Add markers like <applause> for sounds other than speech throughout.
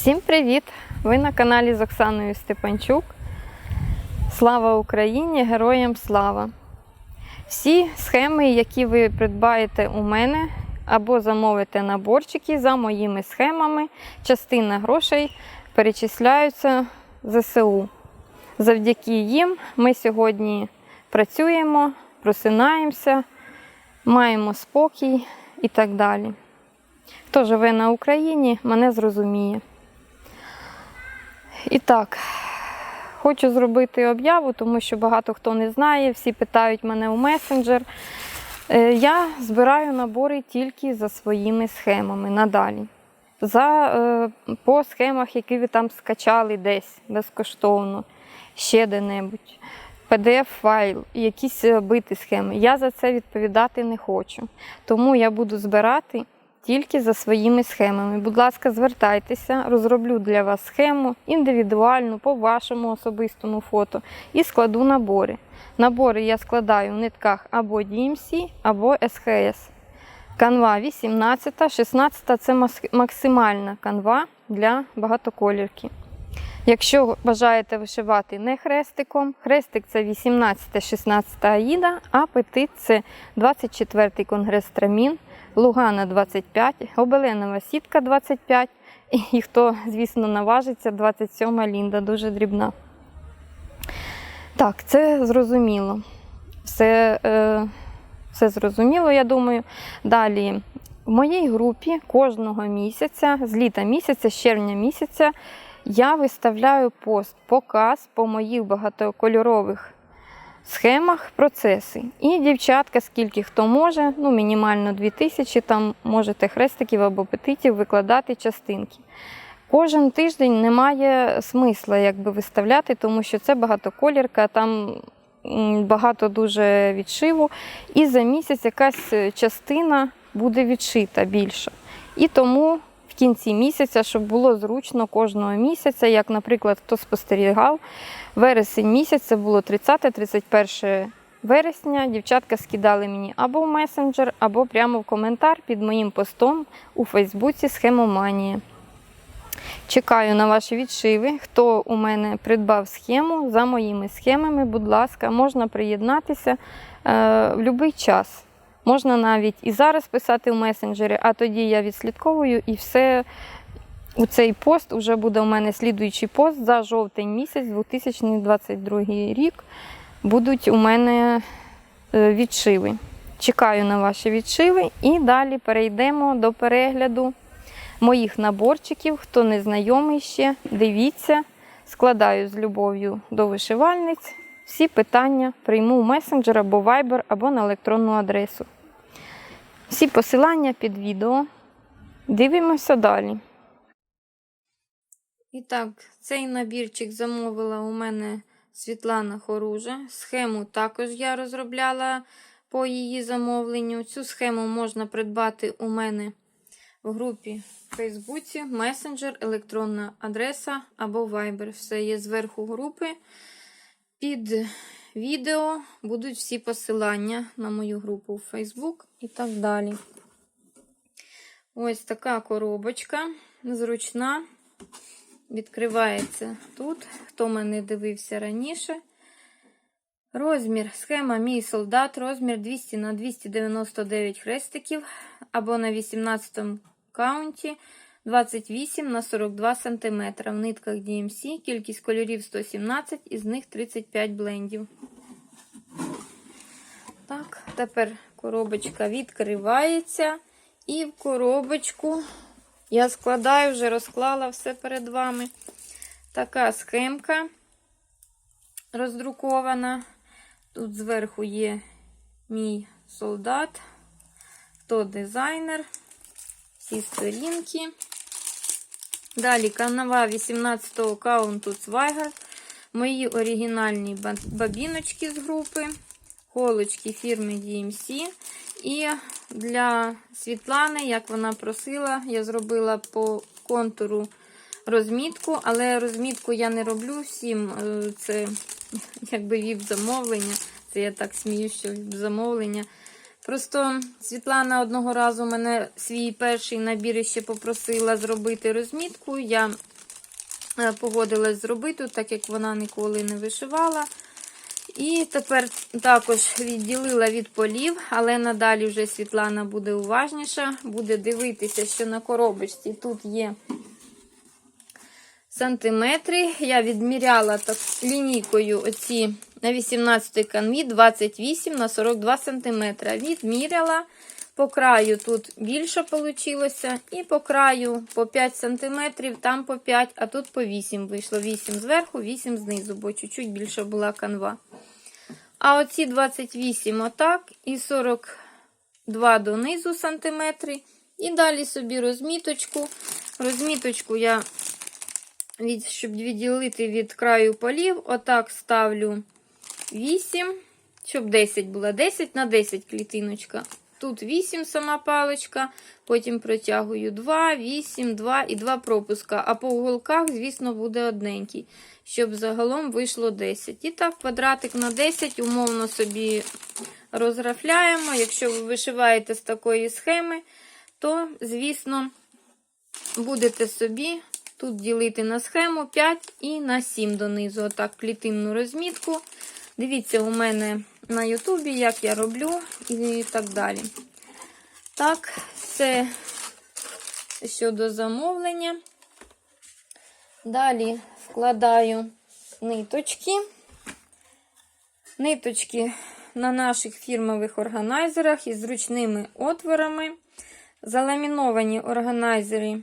Всім привіт! Ви на каналі з Оксаною Степанчук. Слава Україні! Героям слава! Всі схеми, які ви придбаєте у мене або замовите наборчики за моїми схемами, частина грошей перечисляються ЗСУ. Завдяки їм ми сьогодні працюємо, просинаємося, маємо спокій і так далі. Хто живе на Україні, мене зрозуміє. І так, хочу зробити об'яву, тому що багато хто не знає, всі питають мене у месенджер. Е, Я збираю набори тільки за своїми схемами надалі. За, е, по схемах, які ви там скачали десь безкоштовно, ще де-небудь. PDF-файл, якісь е, биті схеми. Я за це відповідати не хочу. Тому я буду збирати тільки за своїми схемами. Будь ласка, звертайтеся, розроблю для вас схему індивідуальну по вашому особистому фото і складу набори. Набори я складаю в нитках або DMC, або SHS. Канва 18, 16 це максимальна канва для багатоколірки. Якщо бажаєте вишивати не хрестиком, хрестик це 18-16 аїда, а петит це 24 конгрес трамін, Лугана 25, гобеленова сітка 25, і хто, звісно, наважиться, 27 лінда, дуже дрібна. Так, це зрозуміло. Все, е, все зрозуміло, я думаю. Далі, в моїй групі кожного місяця, з літа місяця, з червня місяця, я виставляю пост, показ по моїх багатокольорових схемах процеси. І дівчатка, скільки хто може, ну мінімально 2000, там можете хрестиків або петитів викладати частинки. Кожен тиждень немає смисла якби виставляти, тому що це багатоколірка, там багато дуже відшиву, і за місяць якась частина буде відшита більше. І тому кінці місяця, щоб було зручно кожного місяця, як, наприклад, хто спостерігав, вересень місяць це було 30-31 вересня. Дівчатка скидали мені або в месенджер, або прямо в коментар під моїм постом у Фейсбуці Схемоманія. Чекаю на ваші відшиви. Хто у мене придбав схему за моїми схемами, будь ласка, можна приєднатися е, в будь-який час. Можна навіть і зараз писати в месенджері, а тоді я відслідковую і все. У цей пост вже буде у мене слідуючий пост за жовтень місяць 2022 рік. Будуть у мене е, відшиви. Чекаю на ваші відшиви і далі перейдемо до перегляду моїх наборчиків. Хто не знайомий ще, дивіться, складаю з любов'ю до вишивальниць. Всі питання прийму в месенджер або Viber, або на електронну адресу. Всі посилання під відео. Дивимося далі. І так, цей набірчик замовила у мене Світлана Хоружа. Схему також я розробляла по її замовленню. Цю схему можна придбати у мене в групі в Фейсбуці, месенджер, електронна адреса або Viber. Все є зверху групи. Під відео будуть всі посилання на мою групу в Facebook і так далі. Ось така коробочка зручна. Відкривається тут. Хто мене дивився раніше. Розмір, схема Мій солдат, розмір 200 на 299 хрестиків, або на 18 каунті 28 на 42 см. В нитках DMC, кількість кольорів 117, із них 35 блендів. Так, тепер коробочка відкривається. І в коробочку я складаю, вже розклала все перед вами. Така схемка роздрукована. Тут зверху є мій солдат, то дизайнер, всі сторінки. Далі канава 18-го каунту Цвайгар. Мої оригінальні бабіночки з групи, холочки фірми DMC. І для Світлани, як вона просила, я зробила по контуру розмітку, але розмітку я не роблю всім. е, Це <laughs> якби віп замовлення. Це я так смію, що віп замовлення. Просто Світлана одного разу мене свій перший набір ще попросила зробити розмітку. Я е, погодилась зробити, так як вона ніколи не вишивала. І тепер також відділила від полів, але надалі вже Світлана буде уважніша, буде дивитися, що на коробочці тут є сантиметри. Я відміряла так лінійкою оці на 18 канві 28 на 42 сантиметра. Відміряла. По краю тут більше вийшло, і по краю по 5 см, там по 5, а тут по 8 вийшло. 8 зверху, 8 знизу, бо чуть-чуть більше була канва. А оці 28 отак, і 42 донизу сантиметри. І далі собі розміточку. Розміточку я, від, щоб відділити від краю полів, отак ставлю 8, щоб 10 було. 10 на 10 клітиночка. Тут 8 сама паличка, потім протягую 2, 8, 2 і 2 пропуска. А по уголках, звісно, буде одненький, щоб загалом вийшло 10. І так, квадратик на 10, умовно собі розрафляємо. Якщо ви вишиваєте з такої схеми, то, звісно, будете собі тут ділити на схему 5 і на 7 донизу. Отак, клітинну розмітку. Дивіться, у мене на Ютубі, як я роблю і так далі. Так, це щодо замовлення. Далі вкладаю ниточки. Ниточки на наших фірмових органайзерах із зручними отворами. Заламіновані органайзери.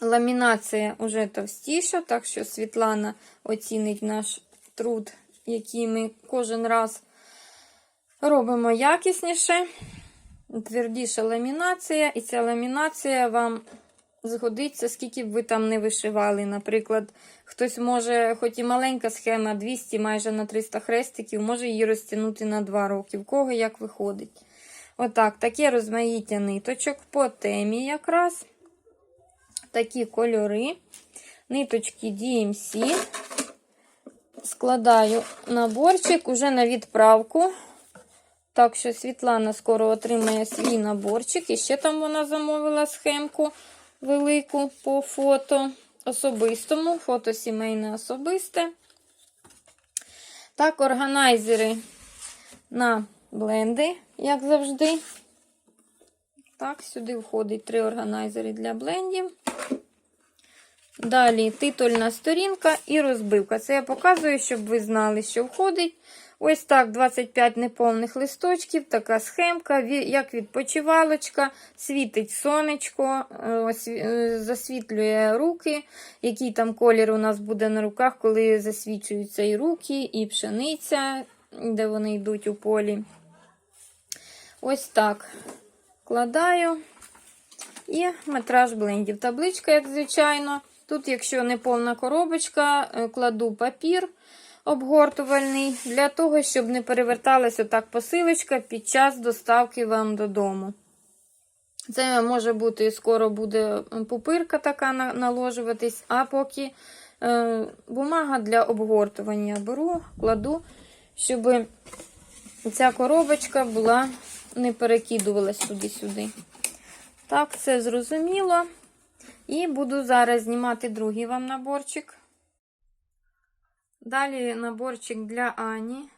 Ламінація вже товстіша, так що Світлана оцінить наш труд які ми кожен раз робимо якісніше, твердіша ламінація, і ця ламінація вам згодиться, скільки б ви там не вишивали. Наприклад, хтось може, хоч і маленька схема, 200 майже на 300 хрестиків, може її розтягнути на 2 роки. В кого як виходить. Отак, таке розмаїття ниточок по темі якраз. Такі кольори. Ниточки DMC складаю наборчик уже на відправку. Так що Світлана скоро отримає свій наборчик. І ще там вона замовила схемку велику по фото особистому, фото сімейне особисте. Так, органайзери на бленди, як завжди. Так, сюди входить три органайзери для блендів. Далі титульна сторінка і розбивка. Це я показую, щоб ви знали, що входить. Ось так: 25 неповних листочків, така схемка, як відпочивалочка, світить сонечко, е, засвітлює руки. Який там колір у нас буде на руках, коли засвічуються і руки, і пшениця, де вони йдуть у полі. Ось так вкладаю. І метраж блендів. Табличка, як звичайно. Тут, якщо не повна коробочка, е, кладу папір обгортувальний, для того, щоб не переверталася так посилочка під час доставки вам додому. Це може бути, скоро буде пупирка така наложуватись, а поки е, бумага для обгортування беру, кладу, щоб ця коробочка була, не перекидувалась туди-сюди. Так, це зрозуміло. І буду зараз знімати другий вам наборчик. Далі наборчик для Ані.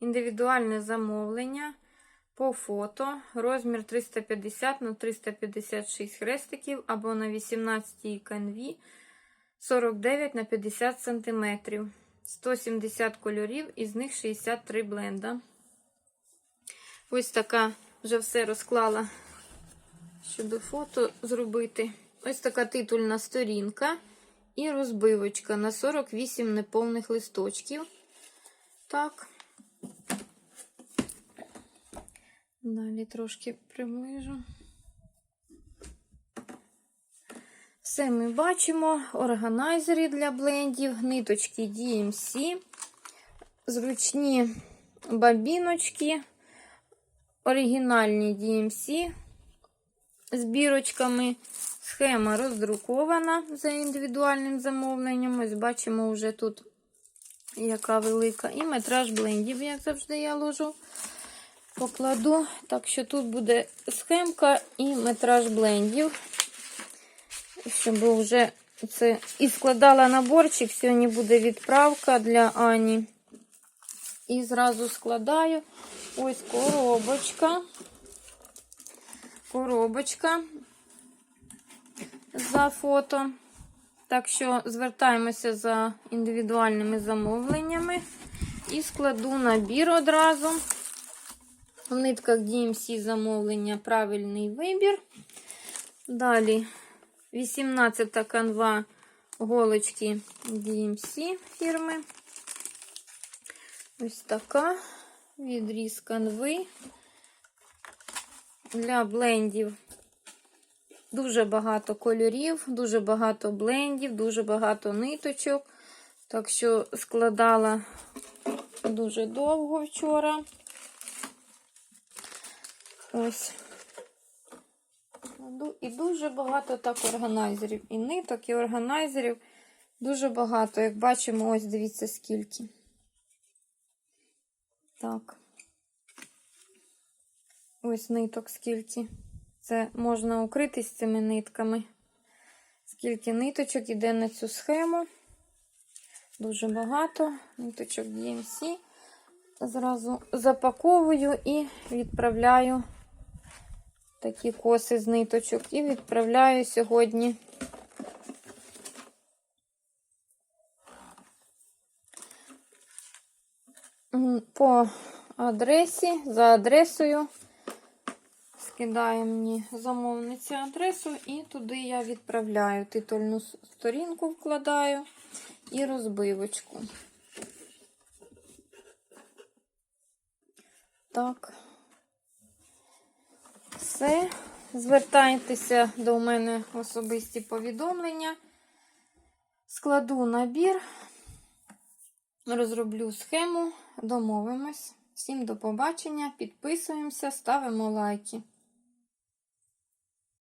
Індивідуальне замовлення по фото. Розмір 350 на 356 хрестиків або на 18 канві 49 на 50 см. 170 кольорів, із них 63 бленда. Ось така вже все розклала, щоб фото зробити. Ось така титульна сторінка і розбивочка на 48 неповних листочків. Так. Далі трошки приближу. Все ми бачимо: органайзери для блендів, ниточки DMC, зручні бабіночки, оригінальні DMC з бірочками. Схема роздрукована за індивідуальним замовленням. Ось бачимо вже тут яка велика. І метраж блендів, як завжди, я ложу, покладу. Так що тут буде схемка і метраж блендів, щоб вже Це і складала наборчик. Сьогодні буде відправка для Ані. І зразу складаю. Ось коробочка. Коробочка за фото. Так що звертаємося за індивідуальними замовленнями. І складу набір одразу. В нитках DMC замовлення правильний вибір. Далі 18 канва голочки DMC фірми. Ось така відріз канви. Для блендів дуже багато кольорів, дуже багато блендів, дуже багато ниточок. Так що складала дуже довго вчора. Ось. І дуже багато так органайзерів. І ниток, і органайзерів дуже багато. Як бачимо, ось дивіться скільки. Так. Ось ниток скільки. Це можна укритись цими нитками. Скільки ниточок іде на цю схему. Дуже багато. Ниточок DMC. Зразу запаковую і відправляю такі коси з ниточок. І відправляю сьогодні. По адресі, за адресою. Скидає мені замовниця адресу, і туди я відправляю титульну сторінку вкладаю і розбивочку. Так. Все. Звертайтеся до мене особисті повідомлення. Складу набір, розроблю схему, домовимось. Всім до побачення, підписуємося, ставимо лайки.